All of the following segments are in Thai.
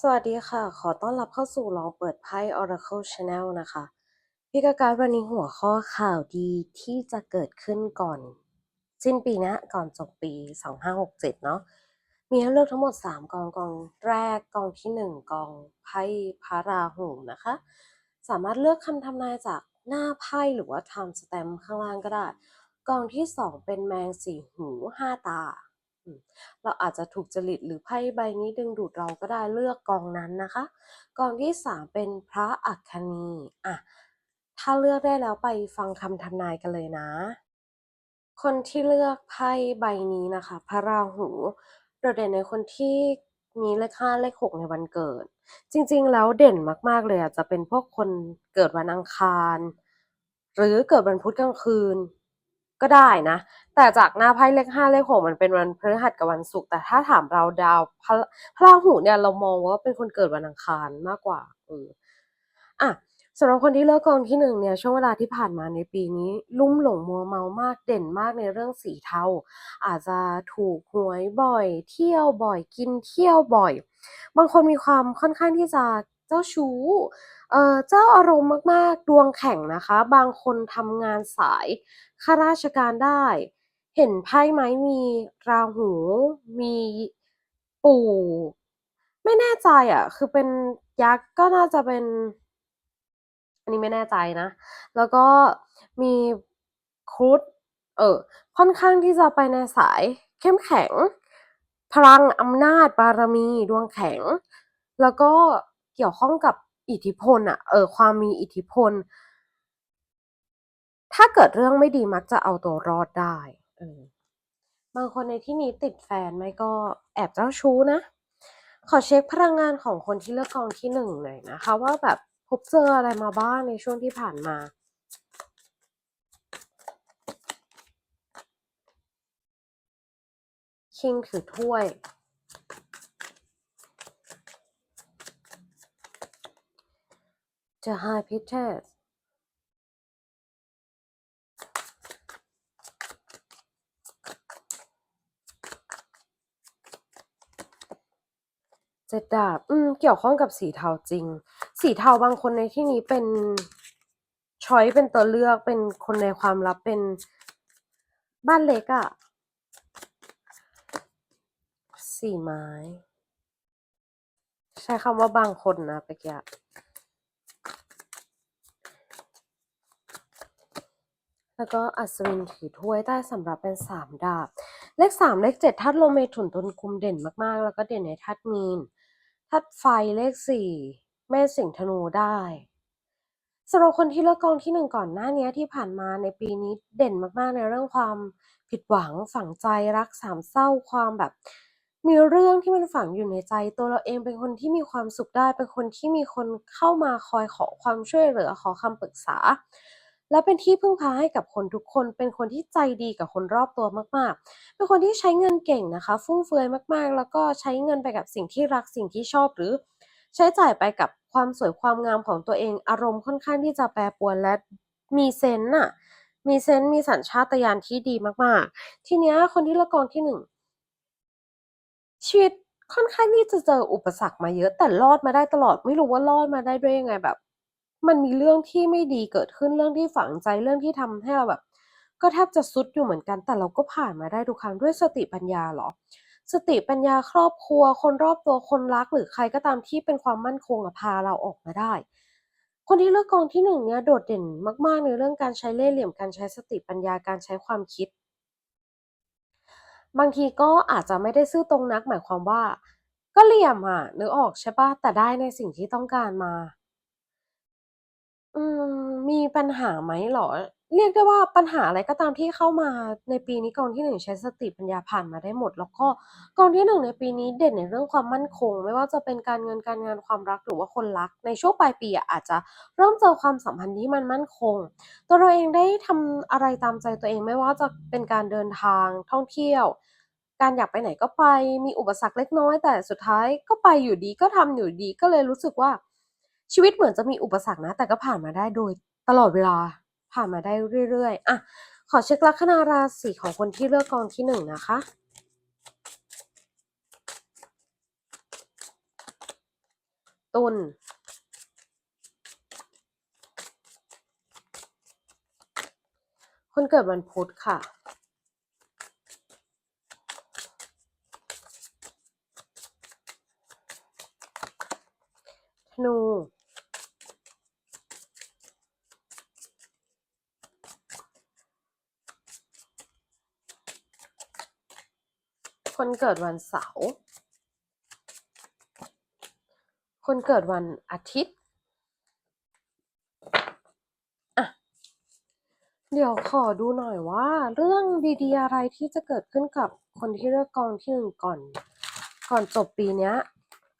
สวัสดีค่ะ ขอต้อนรับเข้าสู่ลองเปิดไพ่ Oracle Channel นะคะพี่กาการวันนี้หัวข้อข่าวดีที่จะเกิดขึ้นก่อน สิ้นปีนะ ก่อนจบปี 2567 เนาะ มีให้เลือกทั้งหมด 3 กอง กองแรก กองที่ 1 กองไพ่พระราหูนะคะ สามารถเลือกคำทำนายจากหน้าไพ่หรือว่า time stamp ข้างล่างก็ได้ กองที่ 2 เป็นแมงสี่หูห้าตา เราอาจจะถูกจริตหรือไพ่ใบนี้ดึงดูดเราก็ได้เลือกกองนั้นนะคะ กองที่ 3 เป็นพระอัคคีอะถ้าเลือกได้แล้วไปฟังคำทำนายกันเลยนะ คนที่เลือกไพ่ใบนี้นะคะ พระราหูโดดเด่นในคนที่มีเลขห้าเลขหกในวันเกิด จริงๆ แล้วเด่นมากๆเลยอะจะเป็นพวกคนเกิดวันอังคาร หรือเกิดวันพุธกลางคืน ก็ได้นะ แต่จากหน้าไพ่เลขห้าเลขหกมันเป็นวันพฤหัสกับวันศุกร์แต่ถ้าถามเราดาวพระพระราหูเนี่ยเรามองว่าเป็นคนเกิดวันอังคารมากกว่าเอออะสำหรับคนที่เลือกกองที่หนึ่งเนี่ยช่วงเวลาที่ผ่านมาในปีนี้ ลุ่มหลงมัวเมามากเด่นมากในเรื่องสีเทาอาจจะถูกหวยบ่อย เที่ยวบ่อยกินเที่ยวบ่อย บางคนมีความค่อนข้างที่จะเจ้าชู้ เอ่อเจ้าอารมณ์มากๆ ดวงแข็งนะคะ บางคนทำงานสายข้าราชการได้ เห็นไพ่ไหมมีราหู มีปู่ ไม่แน่ใจอะ คือเป็นยักษ์ก็น่าจะเป็น อันนี้ไม่แน่ใจนะ แล้วก็มีครุฑเออ ค่อนข้างที่จะไปในสายเข้มแข็ง พลังอำนาจบารมี ดวงแข็ง แล้วก็เกี่ยวข้องกับ อิทธิพลอะเออความมีอิทธิพล ถ้าเกิดเรื่องไม่ดีมักจะเอาตัวรอดได้เออบางคนในที่นี้ติดแฟนไม่ก็แอบเจ้าชู้นะ ขอเช็คพลังงานของคนที่เลือกกองที่หนึ่งหน่อยนะคะ ว่าแบบพบเจออะไรมาบ้างในช่วงที่ผ่านมาคิงถือถ้วย The High Priestess เจ็ดดาบ อืม เกี่ยวข้องกับสีเทาจริง สีเทาบางคนในที่นี้เป็นช้อยเป็นตัวเลือกเป็นคนในความลับเป็นบ้านเล็กอะสี่ไม้ ใช้คำว่าบางคนนะเมื่อกี้ แล้วก็อัศวินถือถ้วยได้สำหรับเป็นสามดาบ เลขสามเลขเจ็ดธาตุลมเมถุนตุลกุมเด่นมากๆ แล้วก็เด่นในธาตุมีนธาตุไฟเลขสี่เมษสิงห์ธนูได้สำหรับคนที่เลือกกองที่หนึ่งก่อนหน้านี้ที่ผ่านมาในปีนี้เด่นมากๆ ในเรื่องความผิดหวังฝังใจรักสามเศร้าความแบบ มีเรื่องที่มันฝังอยู่ในใจ ตัวเราเองเป็นคนที่มีความสุขได้ เป็นคนที่มีคนเข้ามาคอยขอความช่วยเหลือขอคำปรึกษา และเป็นที่พึ่งพาให้กับคนทุกคน เป็นคนที่ใจดีกับคนรอบตัวมาก ๆ เป็นคนที่ใช้เงินเก่งนะคะ ฟุ่มเฟือยมากๆ แล้วก็ใช้เงินไปกับสิ่งที่รักสิ่งที่ชอบหรือ ใช้จ่ายไปกับความสวยความงามของตัวเอง อารมณ์ค่อนข้างที่จะแปรปรวนและมีเซนส์น่ะ มีเซนส์มีสัญชาตญาณที่ดีมากๆ ทีเนี้ยคนที่ลือกกองที่หนึ่งชีวิตค่อนข้างที่จะเจออุปสรรคมาเยอะแต่รอดมาได้ตลอดไม่รู้ว่ารอดมาได้ด้วยยังไงแบบ มันมีเรื่องที่ไม่ดีเกิดขึ้น เรื่องที่ฝังใจ เรื่องที่ทำให้เราแบบ ก็แทบจะทรุดอยู่เหมือนกัน แต่เราก็ผ่านมาได้ทุกครั้งด้วยสติปัญญาหรอ สติปัญญาครอบครัว คนรอบตัวคนรัก หรือใครก็ตามที่เป็นความมั่นคงพาเราออกมาได้ คนที่เลือกกองที่หนึ่งเนี่ยโดดเด่นมากๆในเรื่องการใช้เล่ห์เหลี่ยม การใช้สติปัญญา การใช้ความคิด บางทีก็อาจจะไม่ได้ซื่อตรงนัก หมายความว่า ก็เหลี่ยมอะนึกออกใช่ปล่าแต่ได้ในสิ่งที่ต้องการมา อืม มีปัญหาไหมเหรอ เรียกได้ว่าปัญหาอะไรก็ตามที่เข้ามาในปีนี้ กองที่หนึ่งใช้สติปัญญาผ่านมาได้หมด แล้วก็กองที่หนึ่งในปีนี้เด่นในเรื่องความมั่นคง ไม่ว่าจะเป็นการเงิน การงาน ความรัก หรือว่าคนรัก ในช่วงปลายปีอะอาจจะเริ่มเจอความสัมพันธ์ที่มันมั่นคง ตัวเราเองได้ทำอะไรตามใจตัวเอง ไม่ว่าจะเป็นการเดินทาง ท่องเที่ยว การอยากไปไหนก็ไป มีอุปสรรคเล็กน้อย แต่สุดท้ายก็ไปอยู่ดี ก็ทำอยู่ดี ก็เลยรู้สึกว่า ชีวิตเหมือนจะมีอุปสรรคนะ แต่ก็ผ่านมาได้โดยตลอดเวลาผ่านมาได้เรื่อยๆอะขอเช็คลัคนาราศีของคนที่เลือกกองที่หนึ่งนะคะ ตุลคนเกิดวันพุธค่ะธนู คนเกิดวันเสาร์ คนเกิดวันอาทิตย์อะเดี๋ยวขอดูหน่อยว่า เรื่องดีๆอะไรที่จะเกิดขึ้นกับคนที่เลือกกองที่หนึ่งก่อน ก่อนจบปีเนี้ย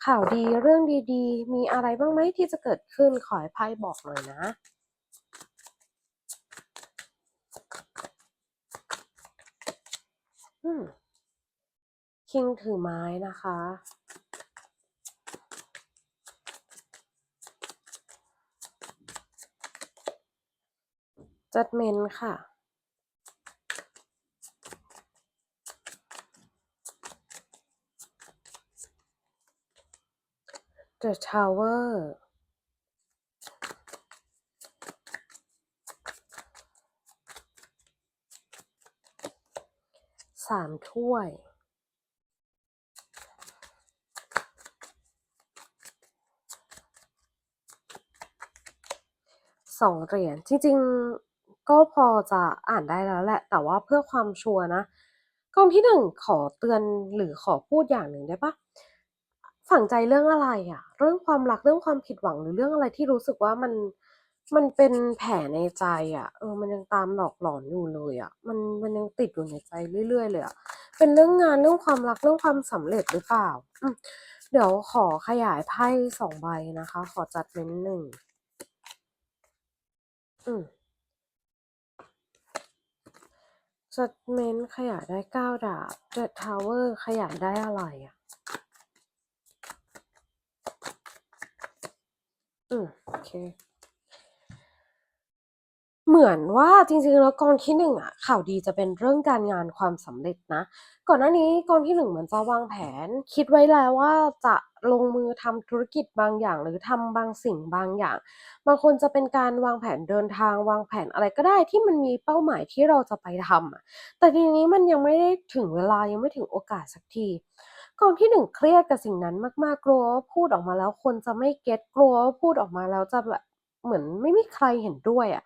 ข่าวดีเรื่องดีๆ มีอะไรบ้างไหมที่จะเกิดขึ้นขอให้ไพ่บอกหน่อยนะอืม คิงถือไม้นะคะ จัดเมนค่ะ The Tower สามถ้วย สองเหรียญจริงๆก็พอจะอ่านได้แล้วแหละ แต่ว่าเพื่อความชัวร์นะกองที่หนึ่งขอเตือนหรือขอพูดอย่างหนึ่งได้ปะฝังใจเรื่องอะไรอะเรื่องความรักเรื่องความผิดหวังหรือเรื่องอะไรที่รู้สึกว่ามันมันเป็นแผลในใจอะเออ มันยังตามหลอกหลอนอยู่เลยอะมันมันยังติดอยู่ในใจเรื่อยๆเลยอะเป็นเรื่องงานเรื่องความรักเรื่องความสำเร็จหรือเปล่าอืมเดี๋ยวขอขยายไพ่สองใบนะคะ ขอจัดเม้นหนึ่ง อืม Judgment ขยายได้เก้าดาบ The Tower ขยายได้อะไรอะ อืม โอเค เหมือนว่าจริงๆแล้วกองที่หนึ่งอะข่าวดีจะเป็นเรื่องการงานความสำเร็จนะ ก่อนหน้านี้กองที่หนึ่งเหมือนจะวางแผน คิดไว้แล้วว่าจะลงมือทำธุรกิจบางอย่าง หรือทำบางสิ่งบางอย่าง บางคนจะเป็นการวางแผนเดินทางวางแผนอะไรก็ได้ที่มันมีเป้าหมายที่เราจะไปทำอะแต่ทีนี้มันยังไม่ได้ถึงเวลายังไม่ถึงโอกาสสักทีกองที่หนึ่งเครียดกับสิ่งนั้นมากๆกลัวว่าพูดออกมาแล้วคนจะไม่เก็ตกลัวว่าพูดออกมาแล้วจะแบบเหมือนไม่มีใครเห็นด้วยอะ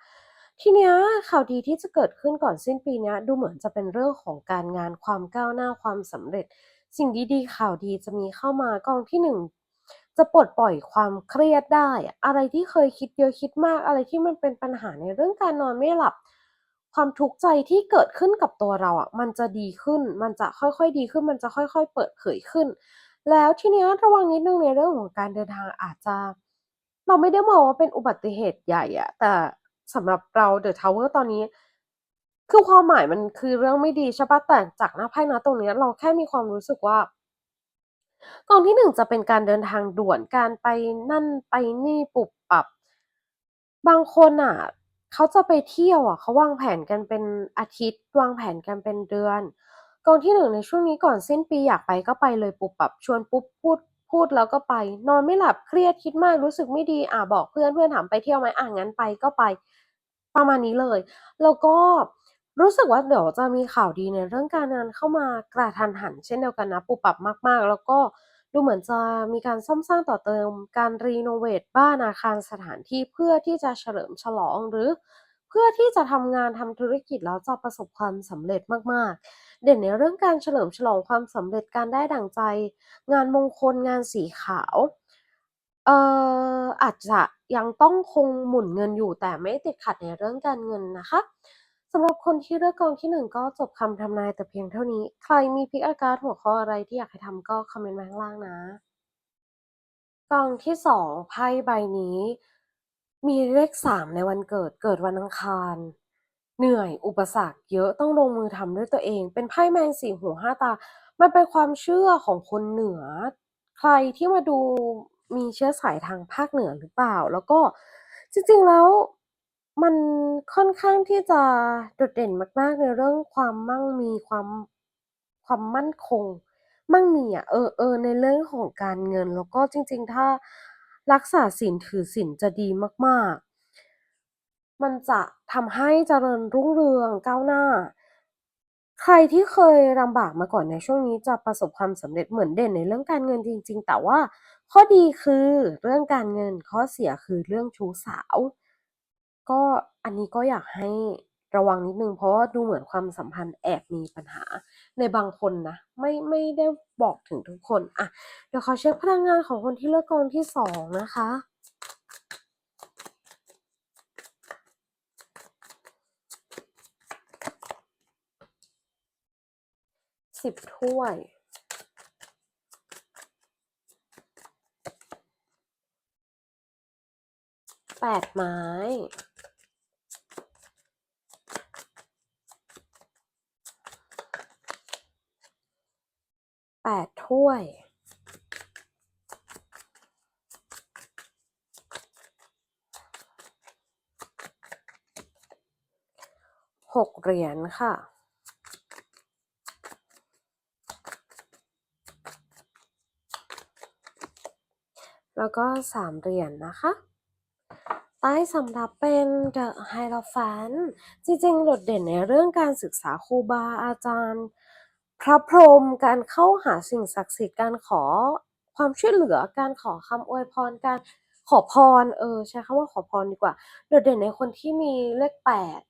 ทีเนี้ยข่าวดีที่จะเกิดขึ้นก่อนสิ้นปีเนี้ยดูเหมือนจะเป็นเรื่องของการงานความก้าวหน้าความสำเร็จ สิ่งดีๆข่าวดีจะมีเข้ามากองที่หนึ่งจะปลดปล่อยความเครียดได้ อะอะไรที่เคยคิดเยอะคิดมากอะไรที่มันเป็นปัญหาในเรื่องการนอนไม่หลับ ความทุกข์ใจที่เกิดขึ้นกับตัวเราอะมันจะดีขึ้น มันจะค่อยๆดีขึ้น มันจะค่อย ๆ เปิดเผยขึ้น แล้วทีเนี้ยระวังนิดนึงในเรื่องของการเดินทางอาจจะ เราไม่ได้มองว่าเป็นอุบัติเหตุใหญ่อะแต่ สำหรับเรา The Tower ตอนนี้ คือความหมายมันคือเรื่องไม่ดีใช่ปะแต่จากหน้าไพ่นะตรงเนี้ยเราแค่มีความรู้สึกว่ากองที่หนึ่งจะเป็นการเดินทางด่วนการไปนั่นไปนี่ปุบปับ บางคนอะเขาจะไปเที่ยวอะเขาวางแผนกันเป็นอาทิตย์ วางแผนกันเป็นเดือน กองที่หนึ่งในช่วงนี้ก่อนสิ้นปีอยากไปก็ไปเลยปุบปับ ชวนปุ๊บพูดพูดแล้วก็ไป นอนไม่หลับเครียดคิดมากรู้สึกไม่ดีอะบอกเพื่อนเพื่อนถามไปเที่ยวไหมอะงั้นไปก็ไป ประมาณนี้เลย แล้วก็รู้สึกว่าเดี๋ยวจะมีข่าวดีในเรื่องการงานเข้ามากระทันหันเช่นเดียวกันนะปุบปับมาก ๆ แล้วก็ดูเหมือนจะมีการซ่อมสร้างต่อเติมการรีโนเวทบ้านอาคารสถานที่เพื่อที่จะเฉลิมฉลองหรือเพื่อที่จะทำงานทำธุรกิจแล้วจะประสบความสำเร็จมากๆ เด่นในเรื่องการเฉลิมฉลองความสำเร็จการได้ดั่งใจ งานมงคลงานสีขาว เอ่อ อาจจะยังต้องคงหมุนเงินอยู่ แต่ไม่ติดขัดในเรื่องการเงินนะคะ สำหรับคนที่เลือกกองที่หนึ่งก็จบคำทำนายแต่เพียงเท่านี้ ใครมีพิกอาการหัวข้ออะไรที่อยากให้ทำก็คอมเมนต์มาข้างล่างนะ กองที่สองไพ่ใบนี้ มีเลขสามในวันเกิดเกิดวันอังคาร เหนื่อยอุปสรรคเยอะต้องลงมือทำด้วยตัวเอง เป็นไพ่แมงสี่หูห้าตา มันเป็นความเชื่อของคนเหนือ ใครที่มาดู มีเชื้อสายทางภาคเหนือหรือเปล่า แล้วก็จริงๆแล้วมันค่อนข้างที่จะโดดเด่นมากๆในเรื่องความมั่งมีความความมั่นคง มั่งมีอะเออเออในเรื่องของการเงิน แล้วก็จริง ๆ ถ้ารักษาศีลถือศีลจะดีมากๆ มันจะทำให้เจริญรุ่งเรืองก้าวหน้า ใครที่เคยลำบากมาก่อนในช่วงนี้จะประสบความสำเร็จเหมือนเด่นในเรื่องการเงินจริง ๆ แต่ว่า ข้อดีคือเรื่องการเงินข้อเสียคือเรื่องชู้สาว ก็อันนี้ก็อยากให้ระวังนิดนึงเพราะว่าดูเหมือนความสัมพันธ์แอบมีปัญหาในบางคนนะ ไม่ไม่ได้บอกถึงทุกคนอะเดี๋ยวขอเช็คพลังงานของคนที่เลือกกองที่สองนะคะสิบถ้วย แปดไม้ แปดถ้วย หกเหรียญค่ะแล้วก็สามเหรียญนะคะ ใต้สำหรับเป็น The h i e r o p h a n จริงๆโดดเด่นในเรื่องการศึกษาครูบาอาจารย์ พระพรหมการเข้าหาสิ่งศักดิ์สิทธิ์การขอความช่วยเหลือการขอคำอวยพรการขอพรเออใช้คำว่าขอพรดีกว่า โดดเด่นในคนที่มีเลขแปด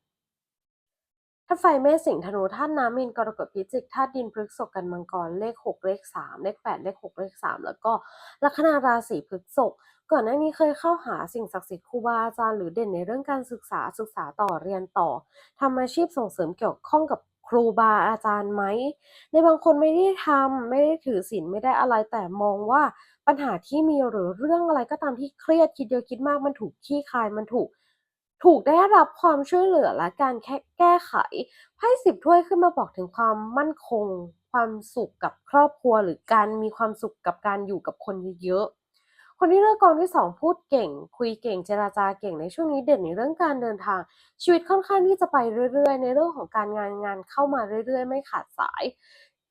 าตุไฟเมษสิงห์ธนูธาตุน้ำมีนกรกฎพิจิกธาตุดินพฤกษกันมังกรเลขหกเลขสามเลขแปดเลขหกเลขสามแล้วก็ลัคนาราศีพฤกษภก่อนหน้านี้เคยเข้าหาสิ่งศักดิ์สิทธิ์ครูบาอาจารย์หรือเด่นในเรื่องการศึกษาศึกษาต่อเรียนต่อทำอาชีพส่งเสริมเกี่ยวข้องกับครูบาอาจารย์ไหม ในบางคนไม่ได้ทำไม่ได้ถือศีลไม่ได้อะไรแต่มองว่าปัญหาที่มีหรือเรื่องอะไรก็ตามที่เครียดคิดเยอะคิดมากมันถูกขี้คายมันถูก ถูกได้รับความช่วยเหลือและการแแก้ไขไพ่สิบถ้วยขึ้นมาบอกถึงความมั่นคง ความสุขกับครอบครัว หรือการมีความสุขกับการอยู่กับคนเยอะๆคนที่เลือกกองที่สองพูดเก่ง คุยเก่งเจราจาเก่งในช่วงนี้เด่นในเรื่องการเดินทาง ชีวิตค่อนข้างที่จะไปเรื่อยๆ ในเรื่องของการงานงานเข้ามาเรื่อยๆ ไม่ขาดสาย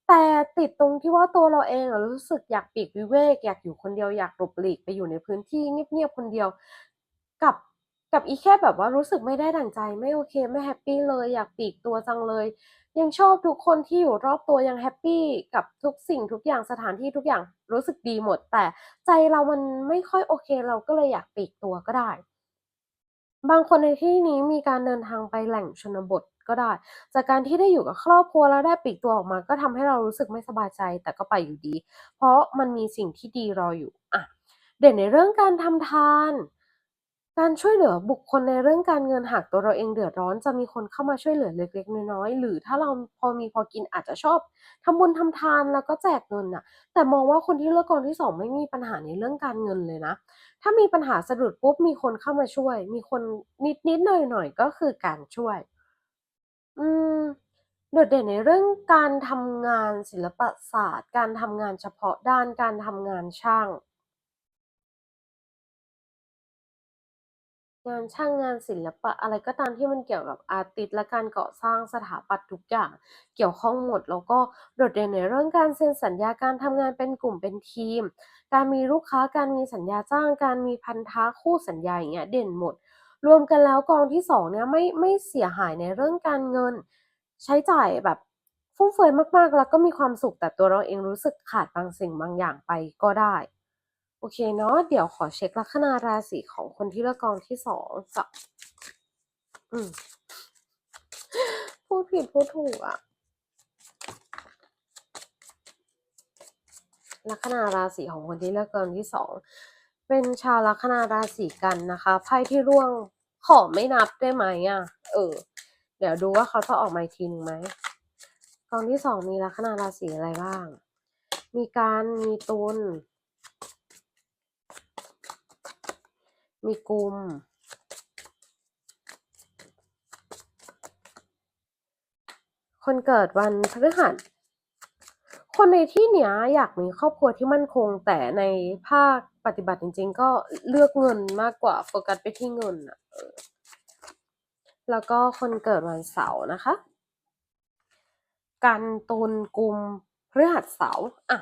แต่ติดตรงที่ว่าตัวเราเองรู้สึกอยากปีกวิเวก อยากอยู่คนเดียวอยากหลบหลีกไปอยู่ในพื้นที่เงียบๆคนเดียว กับ กับอีแค่แบบว่ารู้สึกไม่ได้ดั่งใจไม่โอเคไม่แฮปปี้เลยอยากปีกตัวจังเลย ยังชอบทุกคนที่อยู่รอบตัวยังแฮปปี้กับทุกสิ่งทุกอย่างสถานที่ทุกอย่างรู้สึกดีหมด แต่ใจเรามันไม่ค่อยโอเคเราก็เลยอยากปีกตัวก็ได้ บางคนในที่นี้มีการเดินทางไปแหล่งชนบทก็ได้ จากการที่ได้อยู่กับครอบครัวแล้วได้ปีกตัวออกมา ก็ทำให้เรารู้สึกไม่สบายใจแต่ก็ไปอยู่ดี เพราะมันมีสิ่งที่ดีรออยู่อะเด่นในเรื่องการทำทาน การช่วยเหลือบุคคลในเรื่องการเงินหากตัวเราเองเดือดร้อน จะมีคนเข้ามาช่วยเหลือเล็กๆน้อยๆหรือถ้าเราพอมีพอกินอาจจะชอบทำบุญทำทานแล้วก็แจกเงินน่ะ แต่มองว่าคนที่เลือกกองที่สองไม่มีปัญหาในเรื่องการเงินเลยนะ ถ้ามีปัญหาสะดุดปุ๊บมีคนเข้ามาช่วย มีคนนิดๆหน่อยๆก็คือการช่วย อืมโดดเด่นในเรื่องการทำงานศิลปศาสตร์ การทำงานเฉพาะด้านการทำงานช่าง งานช่างงานศิลปะ อะไรก็ตามที่มันเกี่ยวกับอาร์ติสและการก่อสร้างสถาปัตย์ทุกอย่าง เกี่ยวข้องหมด แล้วก็โดดเด่นในเรื่องการเซ็นสัญญาการทำงานเป็นกลุ่มเป็นทีม การมีลูกค้าการมีสัญญาจ้าง การมีพันธะคู่สัญญาอย่างเงี้ยเด่นหมด รวมกันแล้วกองที่สองเนี่ยไม่ไม่เสียหายในเรื่องการเงิน ใช้จ่ายแบบฟุ่มเฟือยมากๆ แล้วก็มีความสุขแต่ตัวเราเองรู้สึกขาดบางสิ่งบางอย่างไปก็ได้ โอเคเนาะเดี๋ยวขอเช็คลัคนาราศีของคนที่เลือกกองที่สองกับอืมพูดผิดพูดถูกอะลัคนาราศีของคนที่เลือกกองที่สองเป็นชาวลัคนาราศีกันนะคะไพ่ที่ร่วงขอไม่นับได้ไหมอะเออ เดี๋ยวดูว่าเขาจะออกมาทีหนึงไหมกองที่สองมีลัคนาราศีอะไรบ้าง มีการมีตุล มีกลุ่ม คนเกิดวันพฤหัส คนในที่เนี้ยอยากมีครอบครัวที่มั่นคง แต่ในภาคปฏิบัติจริง ๆ ก็เลือกเงินมากกว่าโฟกัสไปที่เงินอะแล้วก็คนเกิดวันเสาร์นะคะ กันตุลกุมพฤหัสเสาร์อะ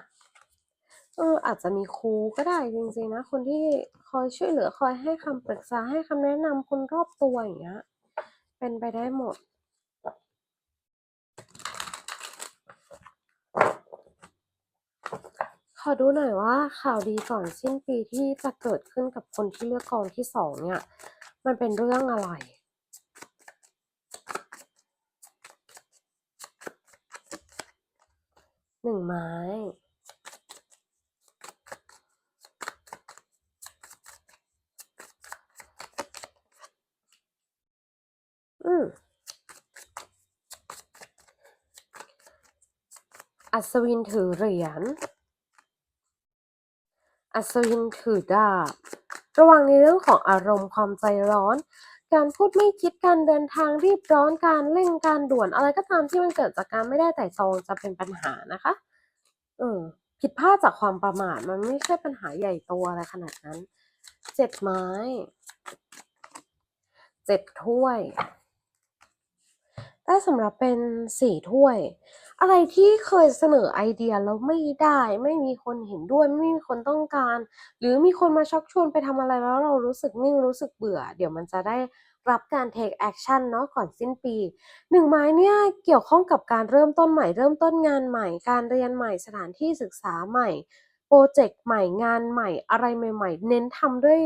เอออาจจะมีครูก็ได้จริงๆนะ คนที่คอยช่วยเหลือคอยให้คำปรึกษาให้คำแนะนำคนรอบตัวอย่างเงี้ย เป็นไปได้หมดขอดูหน่อยว่าข่าวดีก่อนสิ้นปีที่จะเกิดขึ้นกับคนที่เลือกกองที่สองเนี่ย มันเป็นเรื่องอะไรหนึ่งไม้ อืม อัศวินถือเหรียญ อัศวินถือดาบ ระวังในเรื่องของอารมณ์ความใจร้อน การพูดไม่คิดการเดินทางรีบร้อนการเร่งการด่วนอะไรก็ตามที่มันเกิดจากการไม่ได้ไต่ตองจะเป็นปัญหานะคะ เออผิดพลาดจากความประมาทมันไม่ใช่ปัญหาใหญ่โตอะไรขนาดนั้น เจ็ดไม้ เจ็ดถ้วย ได้สำหรับเป็นสี่ถ้วย อะไรที่เคยเสนอไอเดียแล้วไม่ได้ ไม่มีคนเห็นด้วย ไม่มีคนต้องการ หรือมีคนมาชักชวนไปทำอะไรแล้วเรารู้สึกนิ่งรู้สึกเบื่อ เดี๋ยวมันจะได้รับการ take action เนาะก่อนสิ้นปีหนึ่งไม้เนี่ยเกี่ยวข้องกับการเริ่มต้นใหม่ เริ่มต้นงานใหม่ การเรียนใหม่สถานที่ศึกษาใหม่โปรเจกต์ใหม่งานใหม่อะไรใหม่ ๆ เน้นทำด้วย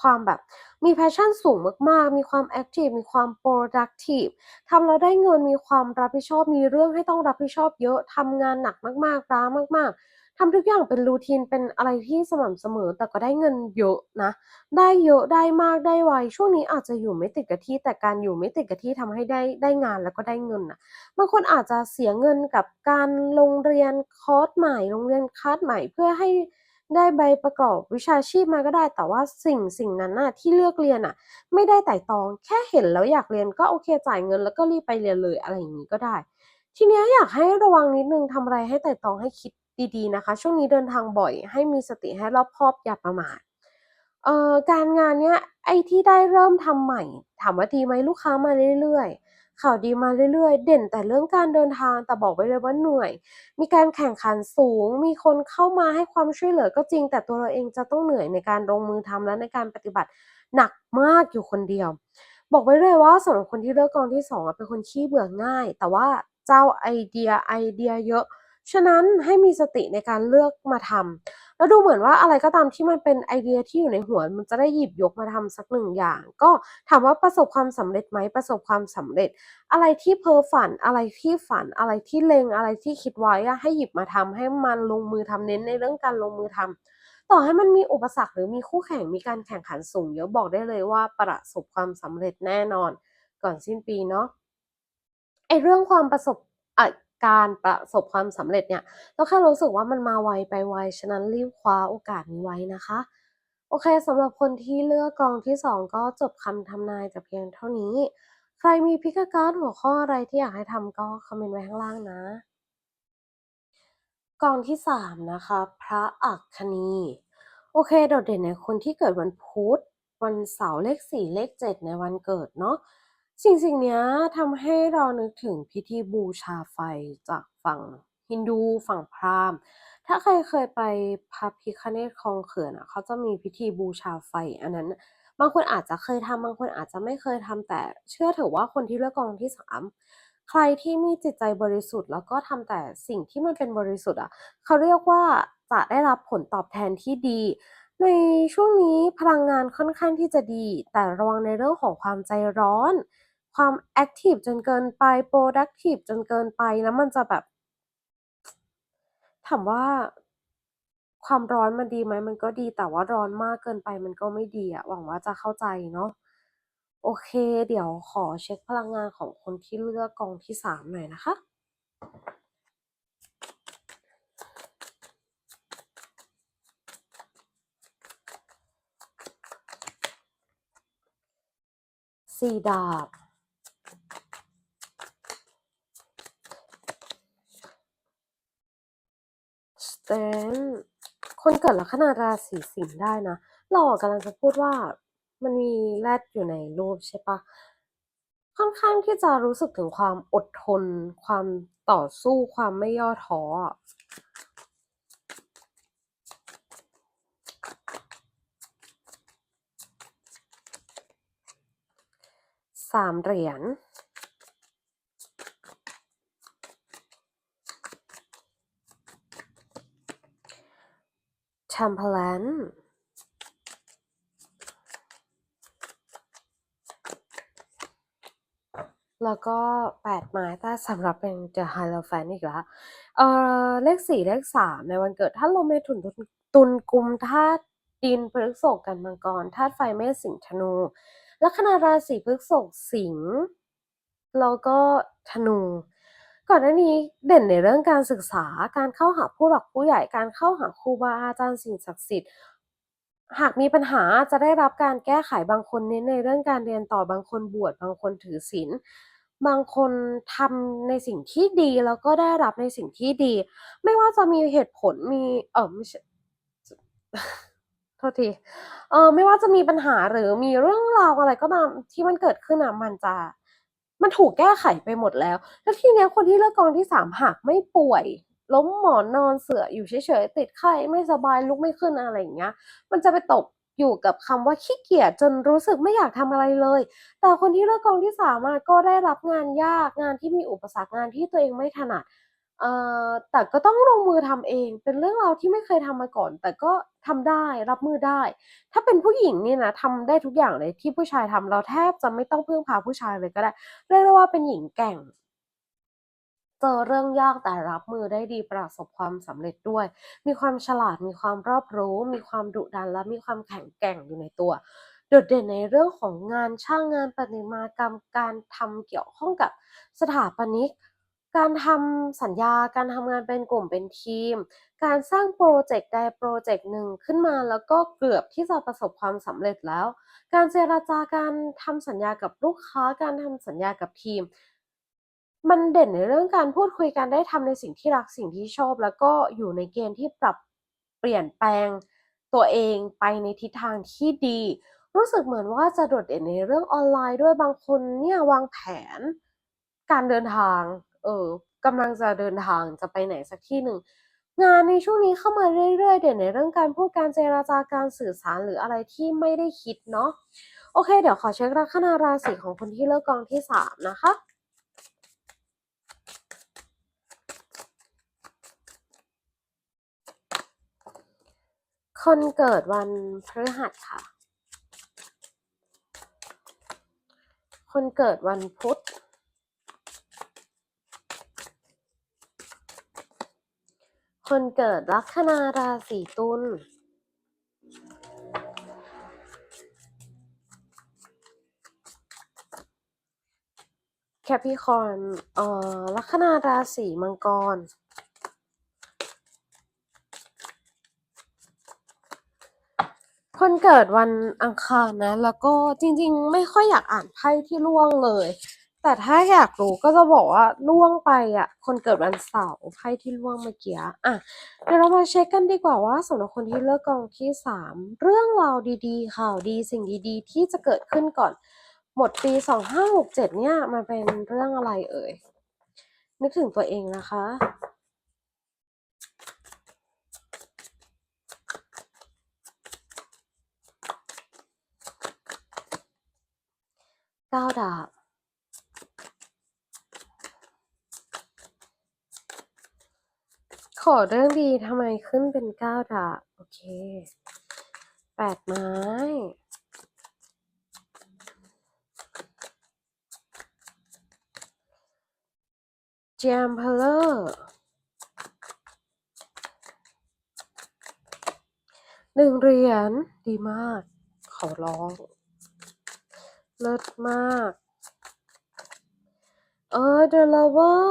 ความแบบมี passion สูงมากๆ มีความ active มีความ productive ทำแล้วได้เงิน มีความรับผิดชอบ มีเรื่องให้ต้องรับผิดชอบเยอะ ทำงานหนักมากๆล้ามาก ๆ ทำทุกอย่างเป็น routine เป็นอะไรที่สม่ำเสมอ แต่ก็ได้เงินเยอะนะ ได้เยอะ ได้มาก ได้ไว ช่วงนี้อาจจะอยู่ไม่ติดกับที่ แต่การอยู่ไม่ติดกับที่ทำให้ได้ได้งานแล้วก็ได้เงินนะบางคนอาจจะเสียเงินกับการลงเรียนคอร์สใหม่ โรงเรียนคลาสใหม่ เพื่อให้ ได้ใบประกอบวิชาชีพมาก็ได้ แต่ว่าสิ่งสิ่งนั้นน่ะที่เลือกเรียนน่ะ ไม่ได้ไต่ตองแค่เห็นแล้วอยากเรียนก็โอเคจ่ายเงินแล้วก็รีบไปเรียนเลยอะไรอย่างงี้ก็ได้ ทีนี้อยากให้ระวังนิดนึงทำอะไรให้ไต่ตองให้คิดดีๆนะคะ ช่วงนี้เดินทางบ่อย ให้มีสติให้รอบคอบอย่าประมาทเอ่อการงานเนี้ยไอ้ที่ได้เริ่มทำใหม่ ถามว่าดีไหมลูกค้ามาเรื่อยๆ ข่าวดีมาเรื่อยๆ เด่นแต่เรื่องการเดินทางแต่บอกไว้เลยว่าเหนื่อย มีการแข่งขันสูง มีคนเข้ามาให้ความช่วยเหลือก็จริง แต่ตัวเราเองจะต้องเหนื่อยในการลงมือทำและในการปฏิบัติหนักมากอยู่คนเดียว บอกไว้เลยว่าสำหรับคนที่เลือกกองที่สองอะเป็นคนขี้เบื่อง่าย แต่ว่าเจ้าไอเดียไอเดียเยอะ ฉะนั้นให้มีสติในการเลือกมาทำ แล้วดูเหมือนว่าอะไรก็ตามที่มันเป็นไอเดียที่อยู่ในหัว มันจะได้หยิบยกมาทำสักหนึ่งอย่าง ก็ถามว่าประสบความสำเร็จไหมประสบความสำเร็จ อะไรที่เพ้อฝันอะไรที่ฝันอะไรที่เลงอะไรที่คิดไว้ให้หยิบมาทำให้มันลงมือทำเน้นในเรื่องการลงมือทำต่อให้มันมีอุปสรรคหรือมีคู่แข่งมีการแข่งขันสูงเยอะบอกได้เลยว่าประสบความสำเร็จแน่นอน ก่อนสิ้นปีเนาะไอเรื่องความประสบ การประสบความสำเร็จเนี่ยเราแค่รู้สึกว่ามันมาไวไปไวฉะนั้นรีบคว้าโอกาสนี้ไว้นะคะ โอเคสำหรับคนที่เลือกกองที่สองก็จบคำทำนายแต่เพียงเท่านี้ ใครมีพิกการ์ดหัวข้ออะไรที่อยากให้ทำก็คอมเมนต์ไว้ข้างล่างนะกองที่สามนะคะ พระอัคคณี โอเคโดดเด่นในคนที่เกิดวันพุธวันเสาร์เลขสี่เลขเจ็ดในวันเกิดเนาะ สิ่งสิ่งนี้ทำให้เรานึกถึงพิธีบูชาไฟจากฝั่งฮินดูฝั่งพราหมณ์ ถ้าใครเคยไปพระพิฆเนศคลองเขื่อนอะเขาจะมีพิธีบูชาไฟอันนั้น บางคนอาจจะเคยทำบางคนอาจจะไม่เคยทำแต่เชื่อเถอะว่าคนที่เลือกกองที่สามใครที่มีจิตใจบริสุทธิ์ แล้วก็ทำแต่สิ่งที่มันเป็นบริสุทธิ์อะเขาเรียกว่าจะได้รับผลตอบแทนที่ดี ในช่วงนี้พลังงานค่อนข้างที่จะดี แต่ระวังในเรื่องของความใจร้อน ความแอคทีฟจนเกินไป productive จนเกินไปแล้วมันจะแบบถามว่าความร้อนมันดีไหมมันก็ดีแต่ว่าร้อนมากเกินไปมันก็ไม่ดีอะหวังว่าจะเข้าใจเนาะโอเค เดี๋ยวขอเช็คพลังงานของคนที่เลือกกองที่สามหน่อยนะคะสี่ดาบ เจนคนเกิดลัคนาราศีสิงห์ได้นะ เรากำลังจะพูดว่ามันมีแรดอยู่ในรูปใช่ปะค่อนข้างที่จะรู้สึกถึงความอดทน ความต่อสู้ความไม่ย่อท้อสามเหรียญ Temperance แล้วก็แปดไม้ใต้สำหรับเป็น The Hierophant อีกแล้วเออเลขสี่เลขสามในวันเกิดธาลมเมถุนตุลตุลกุมธาตุดินพฤกษภกันมังกรธาตุไฟเมษสิงห์ธนูลัคนาราศีพฤกษภสิงห์แล้วก็ธนู ก่อนหน้านี้เด่นในเรื่องการศึกษา การเข้าหาผู้หลักผู้ใหญ่ การเข้าหาครูบาอาจารย์สิ่งศักดิ์สิทธิ์ หากมีปัญหาจะได้รับการแก้ไขบางคนเน้นในเรื่องการเรียนต่อบางคนบวชบางคนถือศีลบางคนทำในสิ่งที่ดีแล้วก็ได้รับในสิ่งที่ดี ไม่ว่าจะมีเหตุผลมีเออไม่ใช่โทษทีเออไม่ว่าจะมีปัญหาหรือมีเรื่องราวอะไรก็ตามที่มันเกิดขึ้นอะมันจะ มันถูกแก้ไขไปหมดแล้ว แล้วทีเนี้ยคนที่เลือกกองที่สามหากไม่ป่วย ล้มหมอนนอนเสืออยู่เฉยๆติดไข้ไม่สบายลุกไม่ขึ้นอะไรอย่างเงี้ย มันจะไปตกอยู่กับคำว่าขี้เกียจจนรู้สึกไม่อยากทำอะไรเลย แต่คนที่เลือกกองที่สามอะก็ได้รับงานยากงานที่มีอุปสรรคงานที่ตัวเองไม่ถนัด แต่ก็ต้องลงมือทำเอง เป็นเรื่องราวที่ไม่เคยทำมาก่อน แต่ก็ทำได้รับมือได้ ถ้าเป็นผู้หญิงนี่นะทำได้ทุกอย่างเลยที่ผู้ชายทำเราแทบจะไม่ต้องพึ่งพาผู้ชายเลยก็ได้เรียกได้ว่าเป็นหญิงแกร่งเจอเรื่องยากแต่รับมือได้ดีประสบความสำเร็จด้วย มีความฉลาด มีความรอบรู้ มีความดุดัน และมีความแข็งแกร่งอยู่ในตัว โดดเด่นในเรื่องของงานช่างงานประติมากรรม การทำเกี่ยวข้องกับสถาปนิก การทำสัญญา การทำงานเป็นกลุ่มเป็นทีม การสร้างโปรเจกต์ใดโปรเจกต์หนึ่งขึ้นมาแล้วก็เกือบที่จะประสบความสำเร็จแล้ว การเจรจาการทำสัญญากับลูกค้า การทำสัญญากับทีม มันเด่นในเรื่องการพูดคุยกันได้ทำในสิ่งที่รักสิ่งที่ชอบ แล้วก็อยู่ในเกณฑ์ที่ปรับเปลี่ยนแปลงตัวเองไปในทิศทางที่ดี รู้สึกเหมือนว่าจะโดดเด่นในเรื่องออนไลน์ด้วยบางคนเนี่ยวางแผน การเดินทาง เออกำลังจะเดินทางจะไปไหนสักที่หนึ่งงานในช่วงนี้เข้ามาเรื่อยๆ เด่นในเรื่องการพูดการเจรจาการสื่อสารหรืออะไรที่ไม่ได้คิดเนาะโอเค เดี๋ยวขอเช็คลัคนาราศีของคนที่เลือกกองที่สามนะคะคนเกิดวันพฤหัสค่ะ คนเกิดวันพุธ คนเกิดลัคนาราศีตุลแคปิคอนเอ่อลัคนาราศีมังกร คนเกิดวันอังคารนะ แล้วก็จริงๆ ไม่ค่อยอยากอ่านไพ่ที่ล่วงเลย แต่ถ้าอยากรู้ก็จะบอกว่าล่วงไปอะ คนเกิดวันเสาร์ไพ่ที่ล่วงเมื่อกี้อะเดี๋ยวเรามาเช็คกันดีกว่าว่าสำหรับคนที่เลือกกองที่สามเรื่องราวดีๆ ข่าวดีสิ่งดีๆ ที่จะเกิดขึ้นก่อน หมดปีสองห้าหกเจ็ดเนี่ยมันเป็นเรื่องอะไรเอ่ย นึกถึงตัวเองนะคะเก้าดาบ ขอเรื่องดีทำไมขึ้นเป็นเก้าดาบโอเคแปดไม้เจมเพลเลอร์หนึ่งเหรียญดีมาก ขอร้อง เลิศมาก เออ The Lover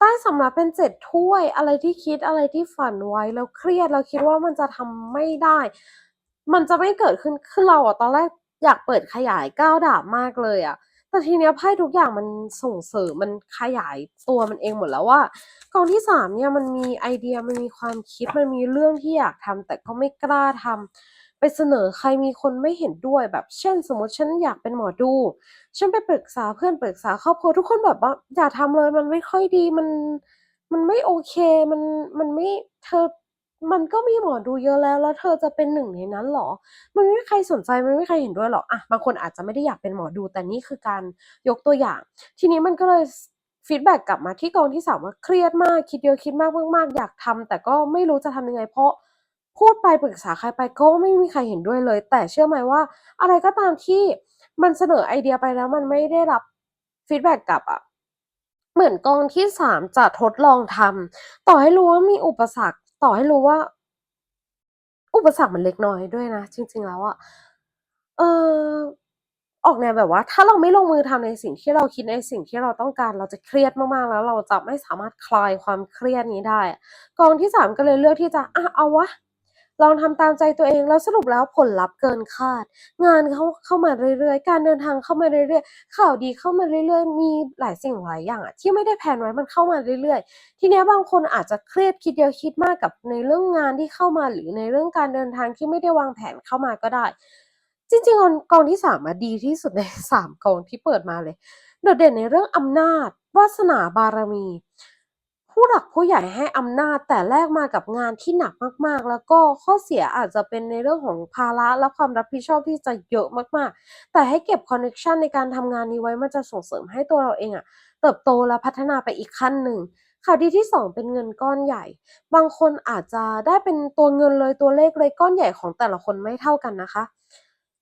ใต้สำรับเป็นเจ็ดถ้วยอะไรที่คิดอะไรที่ฝันไว้แล้วเครียดแล้วคิดว่ามันจะทำไม่ได้ มันจะไม่เกิดขึ้นคือเราอะตอนแรกอยากเปิดขยายก้าวดาบมากเลยอะแต่ทีเนี้ยไพ่ทุกอย่างมันส่งเสริมมันขยายตัวมันเองหมดแล้วว่ากองที่สามเนี่ยมันมีไอเดียมันมีความคิดมันมีเรื่องที่อยากทำแต่ก็ไม่กล้าทำ ไปเสนอใครมีคนไม่เห็นด้วยแบบ เช่น สมมติฉันอยากเป็นหมอดู ฉันไปปรึกษาเพื่อนปรึกษาครอบครัวทุกคนแบบว่าอย่าทำเลยมันไม่ค่อยดีมันมันไม่โอเคมันมันไม่เธอมันก็มีหมอดูเยอะแล้ว แล้วเธอจะเป็นหนึ่งในนั้นหรอ มันไม่มีใครสนใจมันไม่มีใครเห็นด้วยหรอกอะบางคนอาจจะไม่ได้อยากเป็นหมอดู แต่นี่คือการยกตัวอย่าง ทีนี้มันก็เลยฟีดแบ็กกลับมาที่กองที่3ว่าเครียดมากคิดเยอะคิดมากมากๆอยากทำแต่ก็ไม่รู้จะทำยังไงเพราะ พูดไปปรึกษาใครไปก็ไม่มีใครเห็นด้วยเลย แต่เชื่อไหมว่า อะไรก็ตามที่มันเสนอไอเดียไปแล้วมันไม่ได้รับฟีดแบ็กกลับอะเหมือนกองที่3จะทดลองทำต่อให้รู้ว่ามีอุปสรรค ต่อให้รู้ว่า อุปสรรคมันเล็กน้อยด้วยนะจริง ๆ แล้วอะเออออกแนวแบบว่า ถ้าเราไม่ลงมือทำในสิ่งที่เราคิดในสิ่งที่เราต้องการ เราจะเครียดมากๆแล้ว เราจะไม่สามารถคลายความเครียดนี้ได้ กองที่3ก็เลยเลือกที่จะอะเอาวะ ลองทำตามใจตัวเองแล้วสรุปแล้วผลลัพธ์เกินคาด งานเข้าเข้ามาเรื่อยๆ การเดินทางเข้ามาเรื่อยๆ ข่าวดีเข้ามาเรื่อยๆ มีหลายสิ่งหลายอย่างอะที่ไม่ได้แพลนไว้มันเข้ามาเรื่อยๆ ทีนี้บางคนอาจจะเครียดคิดเยอะคิดมากกับในเรื่องงานที่เข้ามาหรือในเรื่องการเดินทางที่ไม่ได้วางแผนเข้ามาก็ได้ จริงๆกองที่3อะดีที่สุดใน3กองที่เปิดมาเลย โดดเด่นในเรื่องอำนาจวาสนาบารมี ผู้หลักผู้ใหญ่ให้อำนาจแต่แลกมากับงานที่หนักมากๆ แล้วก็ข้อเสียอาจจะเป็นในเรื่องของภาระและความรับผิดชอบที่จะเยอะมากๆ แต่ให้เก็บคอนเน็กชันในการทำงานนี้ไว้มันจะส่งเสริมให้ตัวเราเองอะเติบโตและพัฒนาไปอีกขั้นหนึ่งข่าวดีที่ 2 เป็นเงินก้อนใหญ่ บางคนอาจจะได้เป็นตัวเงินเลยตัวเลขเลยก้อนใหญ่ของแต่ละคนไม่เท่ากันนะคะ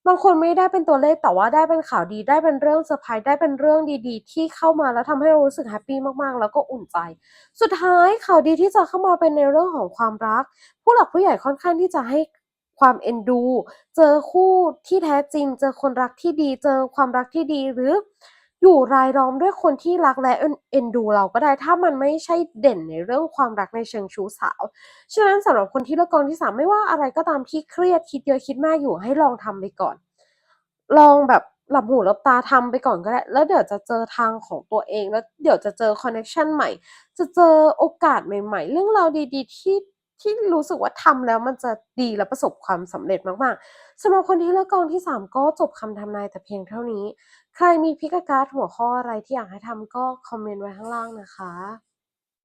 บางคนไม่ได้เป็นตัวเลขแต่ว่าได้เป็นข่าวดีได้เป็นเรื่องเซอร์ไพรส์ได้เป็นเรื่องดีๆ ที่เข้ามาแล้วทำให้เรารู้สึกแฮปปี้มากๆ แล้วก็อุ่นใจ สุดท้ายข่าวดีที่จะเข้ามาเป็นในเรื่องของความรัก ผู้หลักผู้ใหญ่ค่อนข้างที่จะให้ความเอ็นดู เจอคู่ที่แท้จริง เจอคนรักที่ดี เจอความรักที่ดีหรือ อยู่รายล้อมด้วยคนที่รักและเอ็นดูเราก็ได้ถ้ามันไม่ใช่เด่นในเรื่องความรักในเชิงชู้สาว ฉะนั้นสำหรับคนที่เลือกกองที่3ไม่ว่าอะไรก็ตามที่เครียดคิดเยอะคิดมากอยู่ให้ลองทำไปก่อน ลองแบบหลับหูหลับตาทำไปก่อนก็ได้ แล้วเดี๋ยวจะเจอทางของตัวเอง แล้วเดี๋ยวจะเจอคอนเน็กชันใหม่ จะเจอโอกาสใหม่ ๆ เรื่องราวดี ๆ ที่ที่รู้สึกว่าทำแล้วมันจะดีและประสบความสำเร็จมากๆสำหรับคนที่เลือกกองที่ 3 ก็จบคำทำนายแต่เพียงเท่านี้ ใครมีพิกการ์ดหัวข้ออะไรที่อยากให้ทำก็คอมเมนต์ไว้ข้างล่างนะคะ